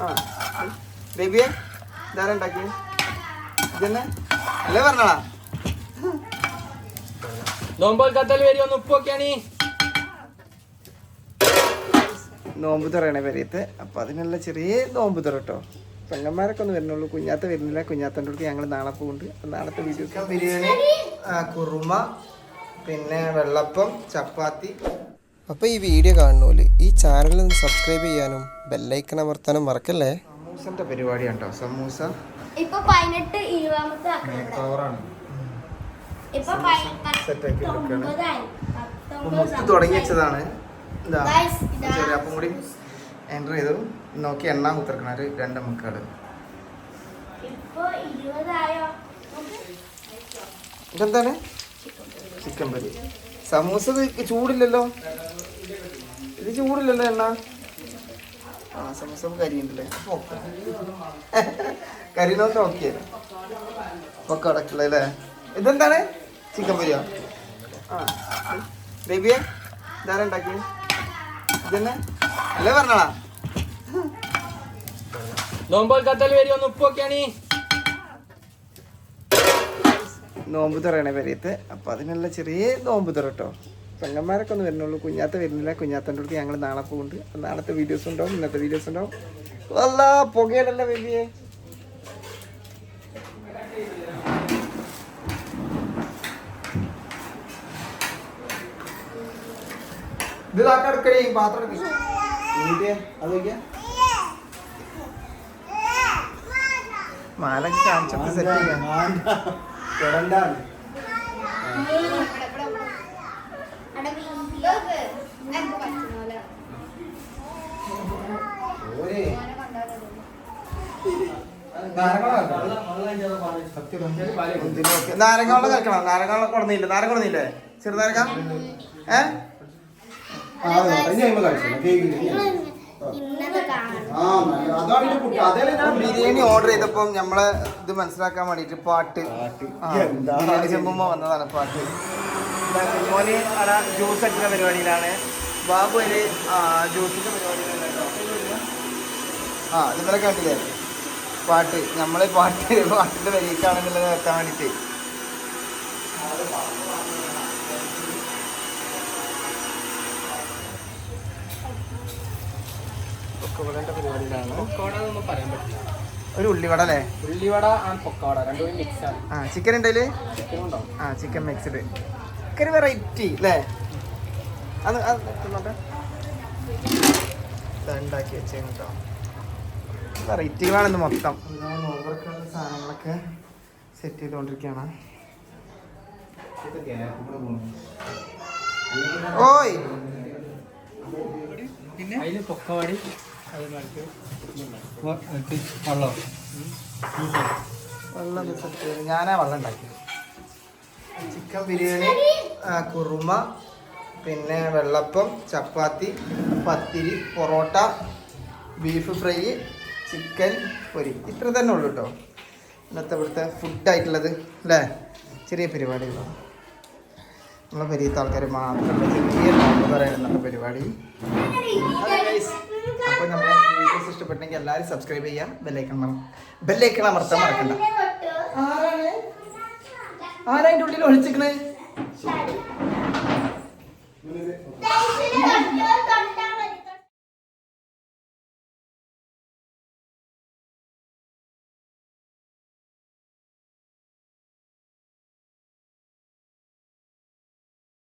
ആ ബേബിയെ ഇതാരാ ഉണ്ടാക്കി ഇതന്നെ അല്ലേ പറഞ്ഞോളാ. നോമ്പോൽക്കത്തൽ വരി ഒന്ന് ഉപ്പൊക്കെയാണ് നോമ്പ് തുറയണേ വരയത്ത് അപ്പം അതിനുള്ള ചെറിയ നോമ്പ് തുറ കേട്ടോ പെങ്ങന്മാരൊക്കെ ഒന്ന് വരുന്നുള്ളൂ. കുഞ്ഞാത്ത വരുന്നില്ല. കുഞ്ഞാത്തന്റെ അടുത്ത് ഞങ്ങൾ നാളെ പോകുന്നുണ്ട്. അപ്പം നാളത്തെ വീഡിയോ ബിരിയാണി കുറുമ പിന്നെ വെള്ളപ്പം ചപ്പാത്തി അപ്പോൾ ഈ വീഡിയോ കാണുന്നോൽ ഈ ചാനൽ ഒന്ന് സബ്സ്ക്രൈബ് ചെയ്യാനും ബെല്ലൈക്കൺ അമർത്താനും മറക്കല്ലേ? സമൂസന്റെ പരിപാടിയാണ് കേട്ടോ സമൂസ ഇപ്പൊ പതിനെട്ട് ഇരുപതാമത്തെ. അപ്പം മുത്ത് തുടങ്ങി വെച്ചതാണ്. ചെറിയപ്പം കൂടി എന്റർ ചെയ്തു. നോക്കി എണ്ണാൻ കുത്തിറക്കണ ഒരു രണ്ട് മക്കൾ ഇപ്പൊ ഇരുപതായോ? നോക്ക്. ഇതെന്താണ്? ചിക്കൻ പരി. സമൂസ ചൂടില്ലല്ലോ? ഇത് ചൂടില്ലല്ലോ എണ്ണ. ആ സമസം കരിയുണ്ടല്ലേ കരിനോട്ട് ഓക്കെ. ഒക്കെ അടക്കില്ല അല്ലേ? ഇതെന്താണ്? ചിക്കൻ പൊരിയോ? ആ. ബേബിയെ ഇതാരാ ഉണ്ടാക്കി ഇതന്നെ? അല്ലേ പറഞ്ഞോളാ. നോമ്പോൽക്കത്തൽ വരി ഒന്ന് ഉപ്പൊക്കെയാണ് നോമ്പ് തുറയണേ പെരയത്ത് അപ്പം അതിനുള്ള ചെറിയ നോമ്പ് തുറ കേട്ടോ പെങ്ങന്മാരൊക്കെ ഒന്ന് വരുന്നുള്ളൂ. കുഞ്ഞാത്ത വരുന്നില്ല. കുഞ്ഞാത്തന്റെ അടുത്ത് ഞങ്ങൾ നാളെ പോകുന്നുണ്ട്. അപ്പം നാളത്തെ വീഡിയോസ് ഉണ്ടാവും. ഇന്നത്തെ വീഡിയോസ് ഉണ്ടാവും. അല്ല പുകയടല്ല ബേബിയെ ഇത് താക്കടുക്കടി പാത്രം എടുക്ക്. നീട്ടിയേ, അത് നോക്കിയേ. മാല കാണിച്ചപ്പോ സെറ്റ് ചെയ്യാം. നാരങ്ങ കഴിക്കണം കലക്കണം നാരങ്ങ? വെള്ളം കൊടുന്നില്ല നാരങ്ങ കൊടുന്നില്ലേ ചെറുനാരങ്ങ ഏ ബിരിയാണി ഓർഡർ ചെയ്തപ്പം നമ്മളെ ഇത് മനസ്സിലാക്കാൻ വേണ്ടിട്ട് പാട്ട്. ആ, ബിരിയാണി ചെമ്പുമ്പോ വന്നതാണ് പാട്ട്. മോന് അവിടെ ജ്യൂസ് അടിക്കുന്ന പരിപാടിയിലാണ്. ബാബു ഒരു ജ്യൂസിന്റെ പരിപാടിയിലാണ് കേട്ടോ. ആ ഇന്നലെ കണ്ടില്ലേ പാട്ട്. നമ്മളെ പാട്ട് പാട്ടിന്റെ വരിക്കാണെന്നുള്ളത് വെക്കാൻ വേണ്ടിട്ട്. ഒരു ഉള്ളിവട അല്ലേ? ഉള്ളിവട ആൻഡ് പൊക്കോട രണ്ടും മിക്സ് ആണ്. ആ ചിക്കൻ ഉണ്ടല്ലേ ഉണ്ടാവും ആ ചിക്കൻ മിക്സ്ഡ് ചിക്കൻ വെറൈറ്റി അല്ലേ? അത് അത് ഉണ്ടാക്കി വെച്ചേന് കേട്ടോ വെറൈറ്റികളാണ് മൊത്തം. സാധനങ്ങളൊക്കെ സെറ്റ് ചെയ്തുകൊണ്ടിരിക്കുകയാണ്. ഓയ്! അതിൽ പൊക്കവാടി. വെള്ളം? സെറ്റ് ചെയ്ത്. ഞാനാ വെള്ളം ഉണ്ടാക്കിയത്. ചിക്കൻ ബിരിയാണി കുറുമ പിന്നെ vellappam chapati pathiri parotta beef fry chicken പൊരി. ഇത്ര തന്നെ ഉള്ളൂ കേട്ടോ ഇന്നത്തെ ഇവിടുത്തെ ഫുഡായിട്ടുള്ളത് അല്ലേ? ചെറിയ പരിപാടികളാണ്. നമ്മളെ പരിയത്തെ ആൾക്കാർ മാത്രമല്ല ചെറിയ പറയുന്ന പരിപാടി. അപ്പോൾ നമ്മുടെ വീഡിയോസ് ഇഷ്ടപ്പെട്ടെങ്കിൽ എല്ലാവരും സബ്സ്ക്രൈബ് ചെയ്യുക ബെല്ലൈക്കൺ ബെല്ലൈക്കൺ അമർത്താൻ മറക്കണ്ട. ആരാണ്? ആരാ അതിന്റെ ഉള്ളിൽ ഒളിച്ചിക്കണേ